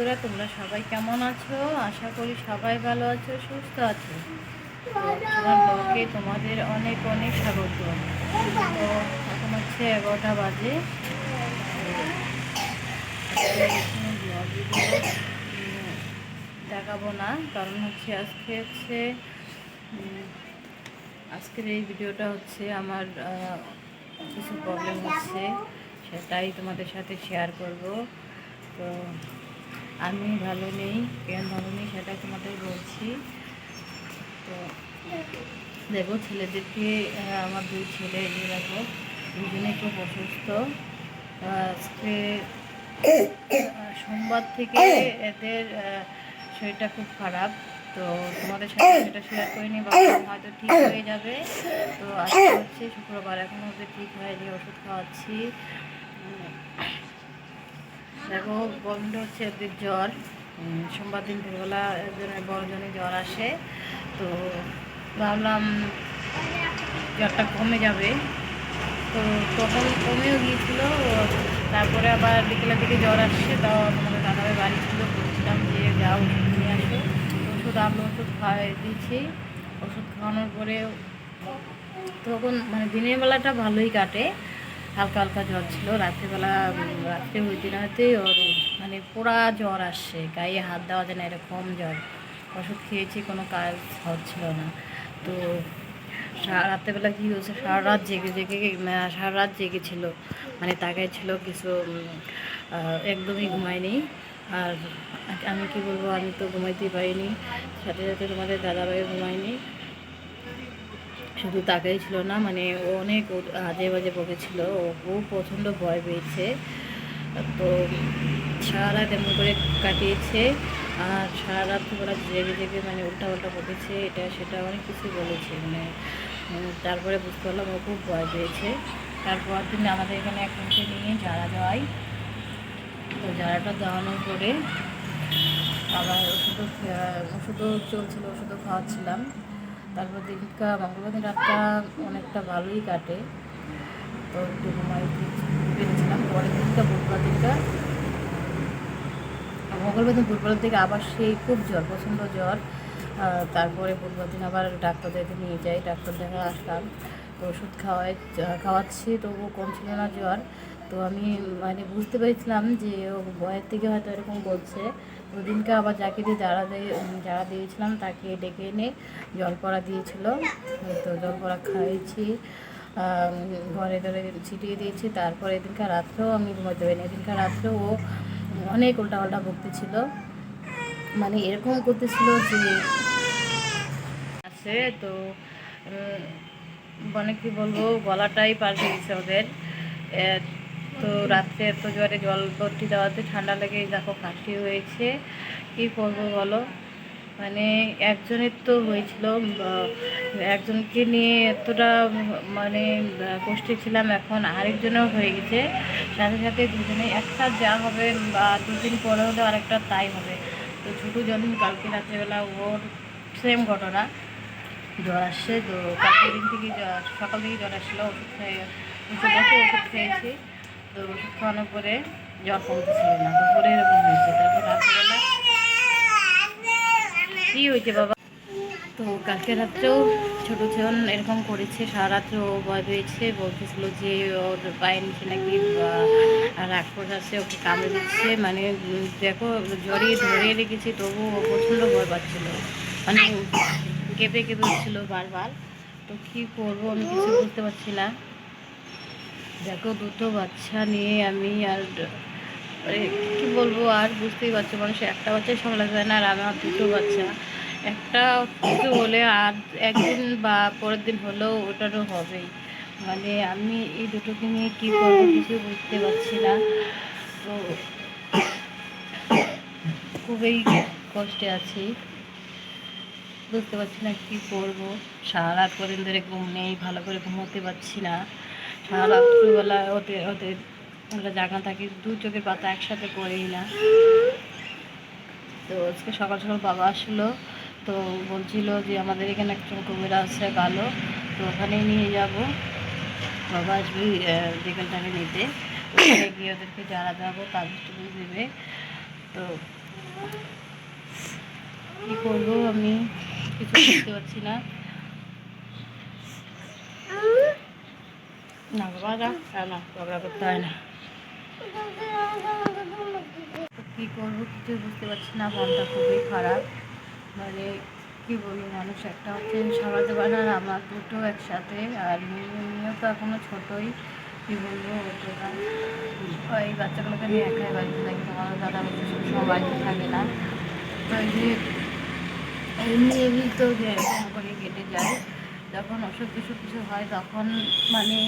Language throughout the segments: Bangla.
বন্ধুরা, তোমরা সবাই কেমন আছো? আশা করি সবাই ভালো আছো, সুস্থ আছো। তোমার ব্লগে তোমাদের অনেক অনেক স্বাগত। তো এখন হচ্ছে এগারোটা বাজে। দেখাবো না, কারণ হচ্ছে আজকে হচ্ছে আজকের এই ভিডিওটা হচ্ছে আমার কিছু প্রবলেম হচ্ছে, সেটাই তোমাদের সাথে শেয়ার করব। তো আমি ভালো নেই, কেন ভালো নেই সেটা তোমাদের বলছি। তো দেখো ছেলেদেরকে আমার দুই ছেলে, এই যে দেখো দুজনে খুব অসুস্থ। আজকে সোমবার থেকে এদের শরীরটা খুব খারাপ। তো তোমাদের সাথে সেটা শেয়ার করে নি ভাবলাম হয়তো ঠিক হয়ে যাবে। তো আজকে হচ্ছে শুক্রবার, এখন ওদের ঠিক হয়নি, ওষুধ খাওয়াচ্ছি। দেখো বন্ধ হচ্ছে ওদের জ্বর। সোমবার দিন ভোরবেলা একজনের বড়জনের জ্বর আসে। তো ভাবলাম জ্বরটা কমে যাবে। তো তখন কমেও গিয়েছিল। তারপরে আবার বিকেলের দিকে জ্বর আসছে। তাও তোমাদের দাদাভাই বাড়ি ছিল। বলছিলাম যে যাও ওষুধ নিয়ে আসো। ওষুধ আমরা ওষুধ খাওয়াই দিয়েছি। ওষুধ খাওয়ানোর পরে তখন মানে দিনের বেলাটা ভালোই কাটে। হালকা হালকা জ্বর ছিল। রাত্রিবেলা রাত্রে হইতে না হইতেই ওর মানে পোড়া জ্বর আসছে। গায়ে হাত দেওয়া যায় না, এরকম জ্বর। ওষুধ খেয়েছি, কোনো কাজ হচ্ছিল না। তো রাত্রেবেলা কী হয়েছে? সারা রাত জেগে জেগে সারা রাত জেগেছিল মানে তাকায় ছিল কিছু একদমই ঘুমায়নি। আর আমি কি বলব, আমি তো ঘুমাইতেই পারিনি। সাথে সাথে তোমাদের দাদাভাইও ঘুমায়নি। শুধু তাকাই ছিল না মানে ও অনেক আজে বাজে বকেছিল। ও ও প্রচণ্ড ভয় পেয়েছে। তো সারা রাত এমন করে কাটিয়েছে আর সারা ওরা জেগে জেগে মানে উল্টা উল্টা বকেছে, এটা সেটা অনেক কিছু বলেছে। মানে তারপরে বুঝতে পারলাম ও খুব ভয় পেয়েছে। তারপর দিন আমাদের এখানে একজনকে নিয়ে যারা যাওয়াই তো যারাটা দেওয়ানোর পরে আবার ওষুধও ওষুধও চলছিল, ওষুধও খাওয়াচ্ছিলাম। তারপর দিনটা মঙ্গলবার রাতটা অনেকটা ভালোই কাটে। তো একটু ঘুমাই পেরেছিলাম পরের দিনটা, বুধবার দিনটা। মঙ্গলবার দিন, বুধবার থেকে আবার সেই খুব জ্বর, প্রচণ্ড জ্বর। তারপরে বুধবার দিন আবার ডাক্তার দেখে নিয়ে যাই। ডাক্তার দেখা আসলাম। তো ওষুধ খাওয়াই খাওয়াচ্ছি। তবুও কমছিল না জ্বর। তো আমি মানে বুঝতে পেরেছিলাম যে ও ভয়ের থেকে হয়তো এরকম বলছে। ওদিনকে আবার যাকে দিয়ে যারা যারা দিয়েছিলাম, তাকে ডেকে এনে জলপড়া দিয়েছিল। তো জলপড়া খাইয়েছি ঘরে ঘরে ছিটিয়ে দিয়েছি। তারপরে এদিনকার রাত্রেও আমি ঘুমাতে পারিনি। এদিনকার রাত্রেও ও অনেক উল্টা উল্টাপাল্টা বকতেছিল। মানে এরকম করতেছিল যে আছে, তো মানে কি বলব, গলাটাই পাল্টে গেছে ওদের। তো রাত্রে এত জ্বরে জল ভর্তি দেওয়াতে ঠান্ডা লেগে দেখো কাশি হয়েছে। কি করব বলো? মানে একজনের তো হয়েছিল একজনকে নিয়ে এতটা মানে কষ্টে ছিলাম, এখন আরেকজনেও হয়ে গেছে। সাথে সাথে দুজনে, একটা যা হবে, বা দুদিন পরে হলে আরেকটা তাই হবে। তো ছোটো জন্ম কালকে রাত্রেবেলা, ওর সেম ঘটনা। জ্বর আসছে, তো কালকে দিন থেকে জ্বর, সকাল থেকে জ্বর আসছিল ওষুধ খেয়ে, ওষুধ খেয়েছি। তো ওষুধ খাওয়ানোর পরে জ্বর কমতেছিল না। দুপুরে এরকম হয়েছে। তারপর রাত্রেবেলা কী হয়েছে বাবা? তো কালকে রাত্রেও ছোটো ছেন এরকম করেছে। সারা রাত্রে ও ভয় পেয়েছে। বলতেছিল যে ওর পায়ের নিচে নাকি রাক্ষস আছে, ওকে কামড়ে দিচ্ছে। মানে দেখো, জড়িয়ে ধরে রেখেছি তবু ও প্রচণ্ড ভয় পাচ্ছিল। মানে কেঁপে কেঁপে উঠছিল বারবার। তো কী করব, আমি কিছু বুঝতে পারছি না। দেখো, দুটো বাচ্চা নিয়ে আমি আর কী বলব, আর বুঝতেই পারছ, মানুষ একটা বাচ্চাই সামলাতে যায় না, আর আমার দুটো বাচ্চা। একটা কিছু হলে আর একদিন বা পরের দিন হলেও ওটারও হবেই। মানে আমি এই দুটোকে নিয়ে কী করব কিছু বুঝতে পারছি না। তো খুবই কষ্টে আছি। বুঝতে পারছি না কী করব। সারা রাত কদিন ধরে ঘুম নেই, ভালো করে ঘুমোতে পারছি না। রাত্রিবেলা ওদের ওদের ওরা জাগা থাকি, দু চোখের পাতা একসাথে করেই না। তো আজকে সকাল সকাল বাবা আসলো, তো বলছিল যে আমাদের এখানে একজন কবিরা আছে ভালো তো ওখানেই নিয়ে যাব। বাবা আসবে বিকেলটাকে নিতে। ওখানে গিয়ে ওদেরকে যারা যাব কাগজটুকু দেবে। তো কি করব আমি? কিছু বুঝতে পারছি না। না বাবা না না, ঝগড়া করতে হয় না কী করব কিছু বুঝতে পারছি না মনটা খুবই খারাপ। মানে কি বলব মানুষ একটা হচ্ছে সামলাতে পারে আর আমার দুটো একসাথে আর মেয়ে মেয়েও তো এখনও ছোটোই। কি বলব এই বাচ্চাগুলোকে নিয়ে একাই বাড়িতে থাকি তোমার দাদা সবসময় বাড়িতে থাকে না। তো এই যে এমনি এমনি তো করে কেটে যায়। যখন অসুখ বিসুখ কিছু হয় তখন মানে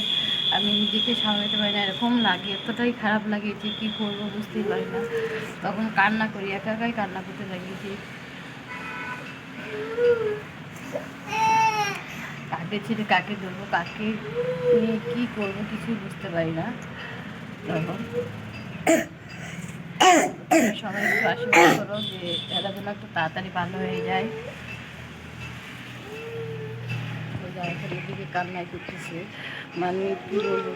আমি নিজেকে সামলাতে পারি না, এরকম লাগে, এতটাই খারাপ লাগে যে কী করব বুঝতেই পারি না। তখন কান্না করি, একা একাই কান্না করতে থাকি যে কাকে ছেড়ে কাকে ধরবো, কাকে নিয়ে কী করব কিছুই বুঝতে পারি না। তখন সবাই একটু আশীর্বাদ করো যে এরা যেন একটু তাড়াতাড়ি ভালো হয়ে যায়। কান্নায় করতেছে মানে কী বলব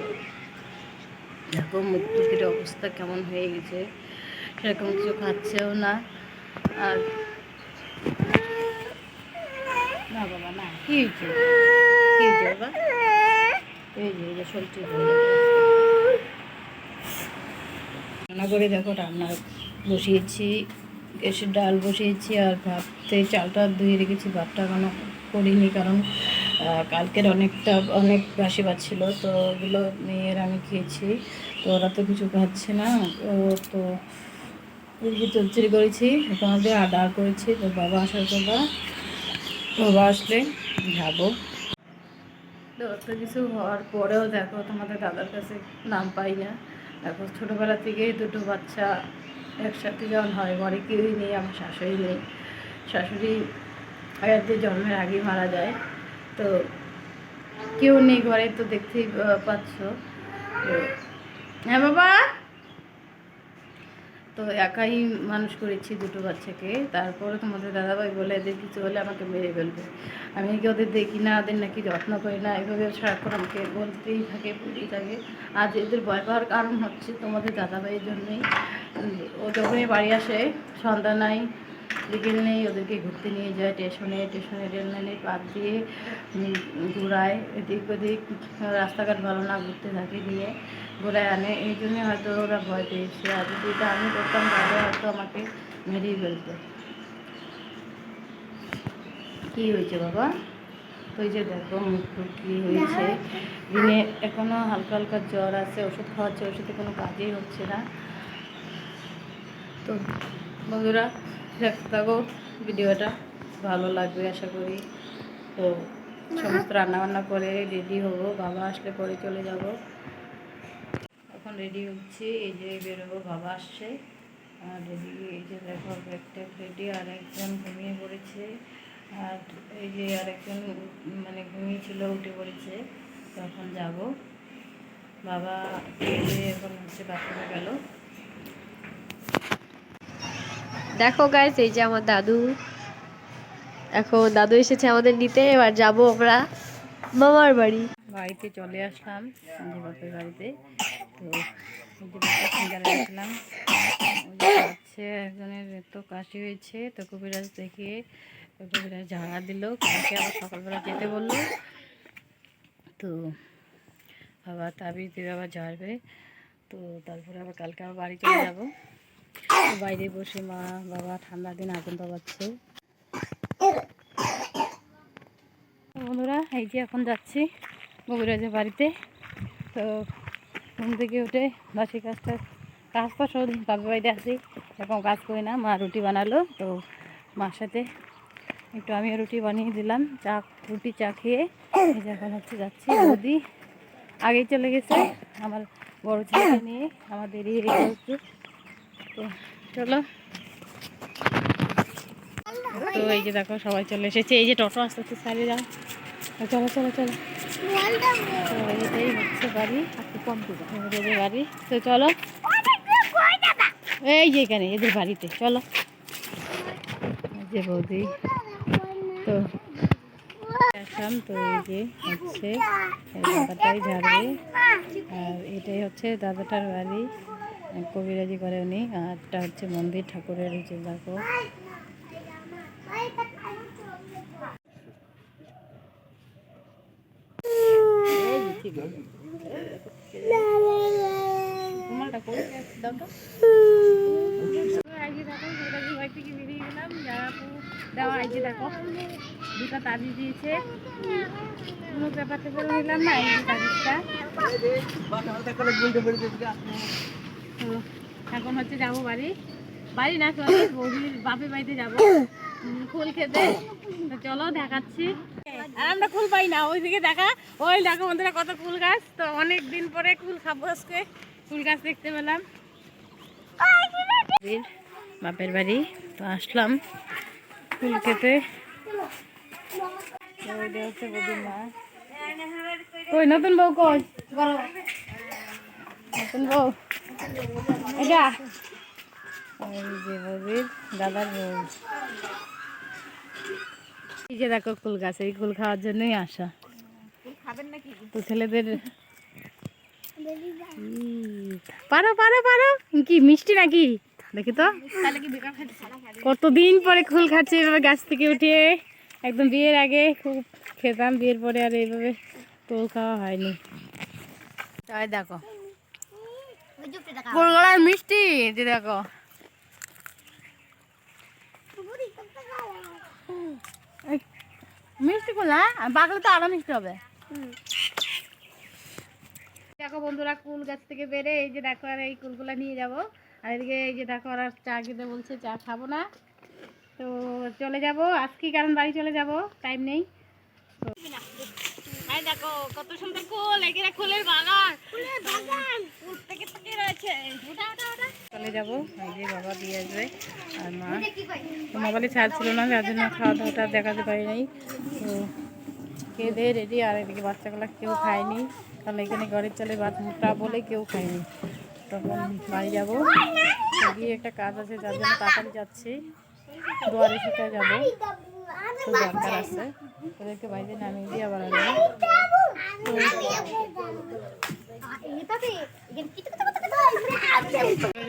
দেখো মুখটুকির অবস্থা কেমন হয়ে গেছে, সেরকম কিছু খাচ্ছেও না। আর না বাবা, না, কি হয়েছে? কি হয়েছে বাবা? এই রান্না করে দেখো, রান্না বসিয়েছি, গ্যাসের ডাল বসিয়েছি, আর ভাতে চালটা ধুয়ে রেখেছি, ভাতটা এখনও করিনি কারণ কালকের অনেকটা, অনেক ভাত ছিল, তো ওগুলো মেয়ের আমি খেয়েছি। তো ওরা তো কিছু খাচ্ছে না, ও তো এদিকে চলচড়ি করেছি, তোমাদের আডা করেছি, তো বাবা আসার কথা বাবা আসলে যাব তো অত কিছু হওয়ার পরেও দেখো তোমাদের দাদার কাছে নাম পাই না। দেখো ছোটোবেলা থেকেই দুটো বাচ্চা একসাথে যখন হয়, ঘরে কেউই নেই, আমার শাশুড়ি নেই। শাশুড়ি আয়াদের জন্মের আগেই মারা যায়। তো কেউ নেই ঘরে তো দেখতেই পাচ্ছ। হ্যাঁ বাবা। তো একাই মানুষ করেছি দুটো বাচ্চাকে। তারপরে তোমাদের দাদাভাই বলে, এদের কিছু হলে আমাকে মেরে ফেলবে। আমি কি ওদের দেখি না, ওদের নাকি যত্ন করি না? এভাবে সারাক্ষণ আমাকে বলতেই থাকে বলতেই থাকে। আজ এদের ভয় পাওয়ার কারণ হচ্ছে তোমাদের দাদাভাইয়ের জন্যই। ও যখনই বাড়ি আসে, সন্ধ্যা নাই বিকেল নেই, ওদেরকে ঘুরতে নিয়ে যায়, স্টেশনে স্টেশনে রেল লাইনে পাত দিয়ে ঘোরায়, এদিক ওদিক, রাস্তাঘাট ভালো না, ঘুরতে থাকে নিয়ে ঘোরায় আনে। এই জন্যে হয়তো ওরা ভয় পেয়েছে। আর যদি এটা আমি করতাম, তাহলে হয়তো আমাকে মেরেই ফেলতো। কী হয়েছে বাবা? ওই যে দেখো, মুখ কী হয়েছে? দিনে এখনও হালকা হালকা জ্বর আছে, ওষুধ খাওয়াচ্ছে, ওষুধে কোনো কাজই হচ্ছে না। তো বন্ধুরা দেখতে থাকো ভিডিওটা ভালো লাগবে, আশা করি। তো সমস্ত রান্নাবান্না করে রেডি হব, বাবা আসলে পরে চলে যাব। এখন রেডি হচ্ছি, এই যে বেরোবো, বাবা আসছে। আর রেডি, এই যে দেখো, একটা রেডি আর একজন ঘুমিয়ে পড়েছে। আর এই যে আরেকজন মানে ঘুমিয়েছিল উঠে পড়েছে। তখন যাব। বাবা এখন হচ্ছে বাথরুমে গেল। দেখো গাইস এই যে আমার দাদু। এখন দাদু এসেছে আমাদের নিতে, এবার যাব আমরা মামার বাড়ি। বাড়িতে চলে আসলাম বাড়িতে। তো হচ্ছে একজনের তো কাশি হয়েছে, তো কবিরাজ দেখে কবিরাজ ঝাড়া দিল। কালকে আবার সকালবেলা যেতে বলল। তো আবার তাবিজ দিয়ে আবার ঝাড়বে। তো তারপরে আবার কালকে আবার বাড়ি চলে যাব। বাইরে বসে মা, বাবা ঠান্ডা দিন আগুন পাচ্ছে বন্ধুরা, এই যে এখন যাচ্ছি বগুড়াজের বাড়িতে। তো ঘুম থেকে উঠে বাসি কাজটা, কাজ তো সৌদিন বাপের বাড়িতে আসি এরকম কাজ করি না, মা রুটি বানালো, তো মার সাথে একটু আমিও রুটি বানিয়ে দিলাম, চা, রুটি চা খেয়ে এই যে এখন হচ্ছে যাচ্ছি বৌদি। আগেই চলে গেছে, আমার বড় ছেলেকে নিয়ে, আমার দেরি হয়ে গেছে। চলো। তো এই যে দেখো, সবাই চলে এসেছে। এই যে টোটো আস্তে আস্তে সারিয়ে যাও চলো চলো চলো। হচ্ছে বাড়ি। বাড়ি। তো চলো। এই যে এদের বাড়িতে। চলো। যে বৌদি। তো তো এই যে হচ্ছে আর এটাই হচ্ছে দাদাটার বাড়ি। কবিরাজি করে উনি আরটা হচ্ছে মন্দির ঠাকুরের হচ্ছে দেখো। দুটা তাবিজ দিয়েছে। কোনো ব্যাপার ট্যাপার নিলাম না এই তাবিজটা এখন হচ্ছে যাব বাড়ি। বাড়ি না বাপের বাড়িতে যাব। ফুল খেতে। তো চলো, দেখাচ্ছি। আর আমরা পাই না, ওইদিকে দেখা। ওই দেখো কত গাছ। তো অনেক দিন পরে খাব আজকে। গাছ দেখতে পেলাম। বাপের বাড়ি। তো আসলাম ফুল খেতে। কই, নতুন বউ কই? নতুন এটা? এই যে বৌদির দাদার বউ। এই দেখো কুল গাছ, এই কুল খাওয়ার জন্যই আসা। তো ছেলেদের পারো পারো পারো। কি, মিষ্টি নাকি? দেখি তো। কতদিন পরে কুল খাচ্ছে এভাবে গাছ থেকে উঠিয়ে? একদম বিয়ের আগে খুব খেতাম, বিয়ের পরে আর এইভাবে কুল খাওয়া হয়নি। তাই দেখো। গোলগোলার মিষ্টি যে দেখো। মিষ্টি কোলা বাগলে তো আরও মিষ্টি হবে। দেখো বন্ধুরা কুল গাছ থেকে বেড়ে এই যে দেখো আর এই কুলগুলা নিয়ে যাব। আর এদিকে এই যে দেখো আর চা খেতে বলছে চা খাব না। তো চলে যাব আজকে কারণ বাড়ি চলে যাব? টাইম নেই। দেখো কত সুন্দর কুল এখানে কুলের বাগান। কুলের বাগান কুল থেকে থেকে রয়েছে চলে যাব। এই যে বাবা দিয়ে আসবে আর মা। তো মোবাইলে ছাড় ছিল না যার জন্য খাওয়া দাওয়াটা দেখাতে পারি নাই তো খেয়ে দিয়ে রেডি আর এদিকে বাচ্চাগুলো কেউ খায়নি। কারণ এখানে ঘরের চালে ভাতটা বলে কেউ খায়নি। তখন বাড়ি যাব। গিয়ে একটা কাজ আছে যার জন্য তাড়াতাড়ি যাচ্ছি। দুয়ারে শিখা যাব। তো দরকার আছে। ওদেরকে বাড়িতে নামিয়ে দিয়ে আবার আসব। তো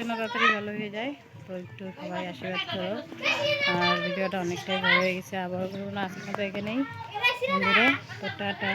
তাড়াতাড়ি ভালো হয়ে যায়, তো একটু সবাই আশীর্বাদ করো। আর ভিডিওটা অনেকটাই ভালো হয়ে গেছে আবার করব না এখানেই। তো টাটা।